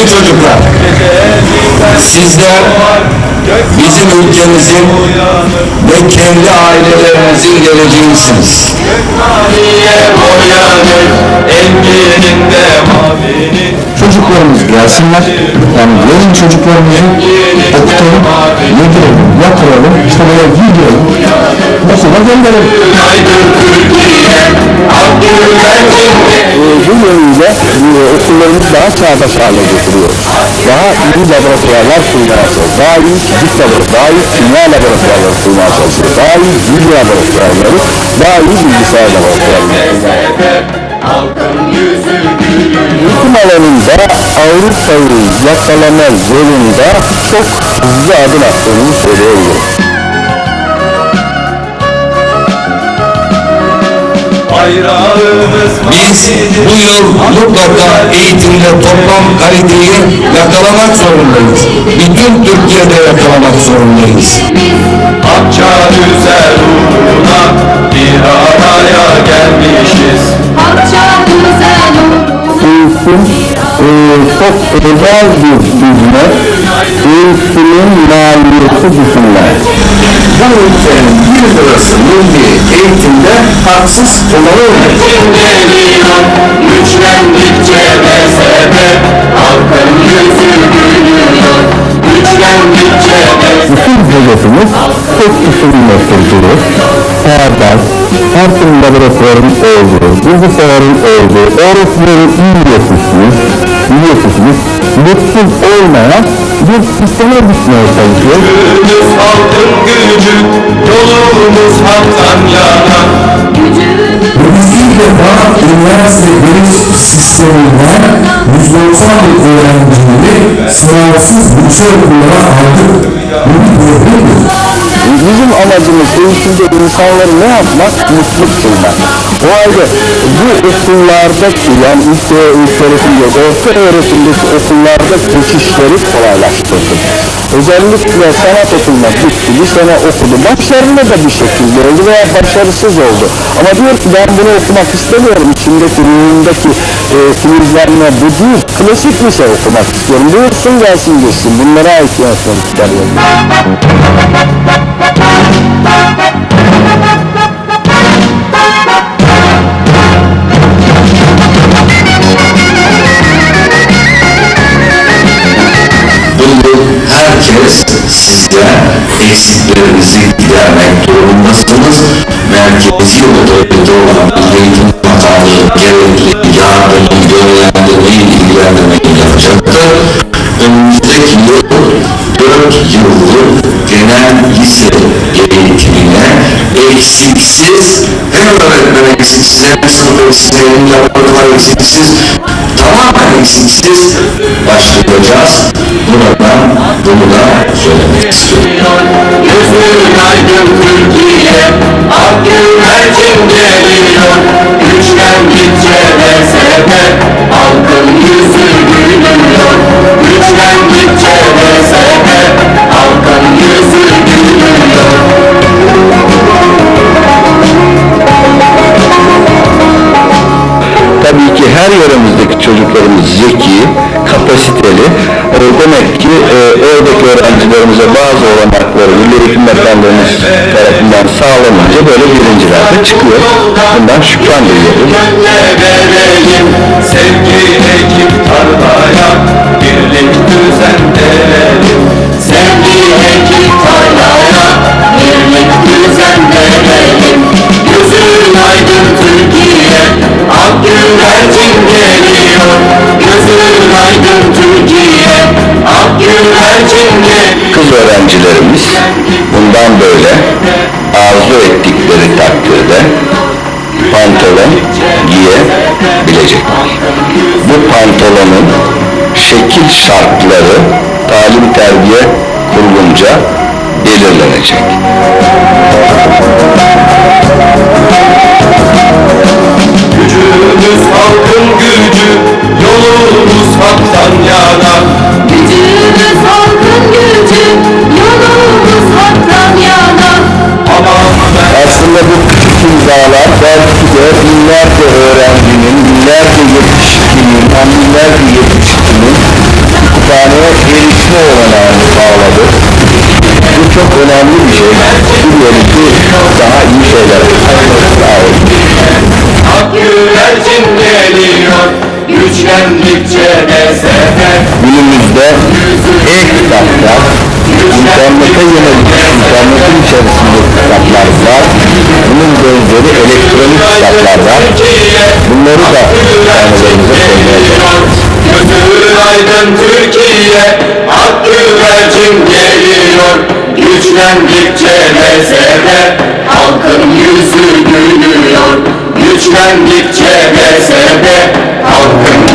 çocuklar, sizler bizim ülkemizin ve kendi ailelerinizin geleceğisiniz. Çocuklarımız gelsinler, yani gelin çocuklarımızı okutalım, yedirelim, yatıralım, böyle giydirelim, okula gönderelim. Türkiye bu yönüyle e, okullarımız daha çağdaş hale getiriyor. Daha iyi laboratuvarlar kurmaya. Daha iyi fizik laboratuvarları, daha iyi kimya laboratuvarları kurmaya çalışıyor. Daha iyi bilgi laboratuvarları, daha iyi bilgisayar laboratuvarları. Eğitim alanında Avrupa'yı yakalama yolunda çok hızlı adım attığını söyleyebilirim. Biz bu yıl mutlaka eğitimde toplam kaliteyi yakalamak zorundayız. Bütün Türkiye'de yakalamak zorundayız. Akça güzel uğruna bir araya gelmişiz Akça güzel Eğitim e, çok özel bir hizmet. Eğitimin maliyeti düşünmez. Bu ülkenin lirası milli eğitimde haksız. Geliyor güçlendikçe mezhebe Halkın yüzü gülüyor Güçlendikçe Bütün hedefimiz tek kişinin kültürü, sağdaş, her türlü laboratuvarın olduğu, bilgisayarın olduğu, öğretmenin iyi yetişmiş, iyi yetişmiş, mutsuz olmayan bir sisteme gitmeye çalışıyoruz. Yolumuz haktan yana ilk defa üniversite giriş sisteminden 190 bin öğrencileri sınavsız yüksek okullara aldık. Bu bir devlettir. Bizim amacımız eğitimde insanları ne yapmak? Mutlu kılmak. O halde bu okullardaki yani ilk ilk öğretimde, orta öğretimdeki okullarda geçişleri kolaylaştırdık. Özellikle sanat okuluna gitti, bir okudu. Başarılı da bir şekilde oldu veya başarısız oldu. Ama diyor ki ben bunu okumak istemiyorum. İçimdeki ruhumdaki e, filizlenme bu değil. Klasik lise okumak istiyorum. Buyursun gelsin geçsin. Bunlara ihtiyaçları çıkarıyorum. Herkes size eksiklerinizi gidermek durumundasınız. Merkezi otorite olan Eğitim Bakanlığı gerekli yardımı, yönlendirmeyi, ilgilendirmeyi yapacaktır. Önümüzdeki yıl 4 yıllık genel lise eğitimine eksiksiz hem öğretmen eksiksiz hem sınıf eksiksiz hem laboratuvar eksiksiz tamamen eksiksiz başlayacağız. Buradan bunu da söylemek istiyorum. Gözün aydın Türkiye Ak güvercin geliyor Güçlendikçe mezhebe Halkın yüzü demek ki e, oradaki öğrencilerimize bazı olanakları Milli Eğitim tarafından sağlanınca böyle birinciler de çıkıyor. Bundan şükran verelim Sevgi ekip tarlaya Birlik düzen bundan böyle arzu ettikleri takdirde pantolon giyebilecekler. Bu pantolonun şekil şartları talim terbiye kurulunca belirlenecek. İmzalar belki de binlerce öğrencinin, binlerce yetişkinin, on binlerce yetişkinin hastaneye erişme olanağını sağladı. Bu çok önemli bir şey. Biliyorum ki daha iyi şeyler. Sağ olun. Ak güvercin geliyor Güçlendikçe de sefer Günümüzde e-kitaplar, internete yönelik internetin içerisinde kitaplar var. Bunun benzeri elektronik kitaplar var. Bunları da. Gözün aydın Türkiye Ak güvercin geliyor Güçlendikçe mesele Halkın yüzü gülüyor Güçlendikçe mesele Halkın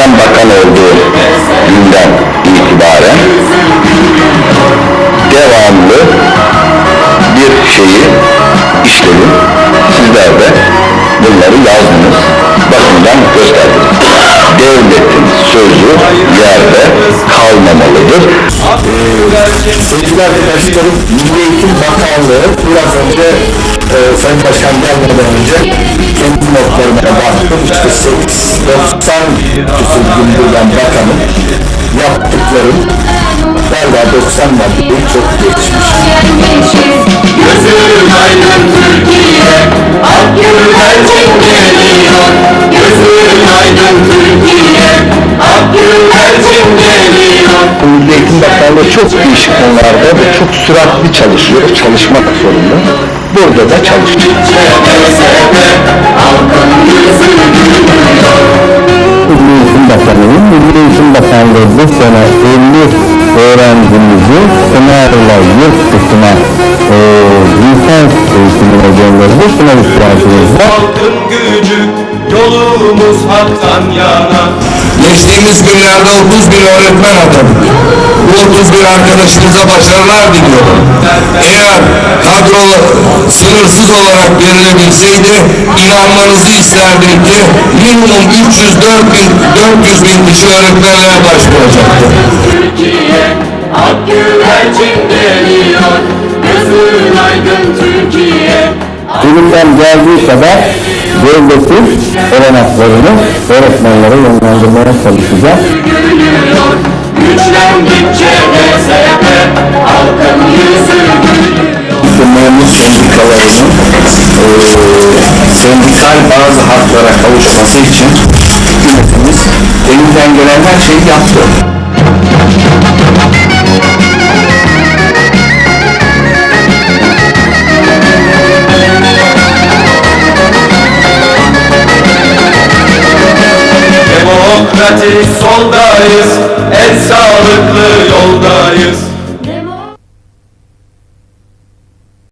ben bakan olduğum günden itibaren devamlı bir şeyi işledim. Sizler de bunları yazdınız. Bakımdan gösterdiniz. Devletin sözü yerde kalmamalıdır. Sevgili arkadaşlarım, Milli Eğitim Bakanlığı biraz önce e, Sayın Başkan gelmeden önce kendi notlarına baktım. İşte 8, 90 küsur gündür ben bakanım. Yaptıklarım galiba 90 maddeyi çok geçmiş. Gözün aydın Türkiye Ak güvercin geliyor Bakanlığı çok değişik konularda ve çok süratli çalışıyor, çalışmak zorunda. Burada da çalışıyor. Milli Eğitim Bakanı'nın Milli Eğitim Bakanlığı bu sene 50 öğrencimizi sınavla yurt dışına e, lisans eğitimine gönderdi. Sınav ihtiyacımız var. Halkın gücü Yolumuz haktan yana Geçtiğimiz günlerde 30 bin öğretmen atadık. Bu 31 arkadaşımıza başarılar diliyorum. Eğer kadro sınırsız olarak verilebilseydi inanmanızı isterdim ki minimum 304 bin, 400 bin kişi öğretmenliğe başvuracaktı. Türkiye Ak güvercin geliyor Gözün aydın Türkiye Elimden geldiği kadar devletin olanaklarını öğretmenlere yönlendirmeye çalışacağım. gülüyor Güçlendikçe İşte memur sendikalarının eee sendikal bazı haklara kavuşması için hükümetimiz elinden gelen her şeyi yaptı. Soldayız En sağlıklı yoldayız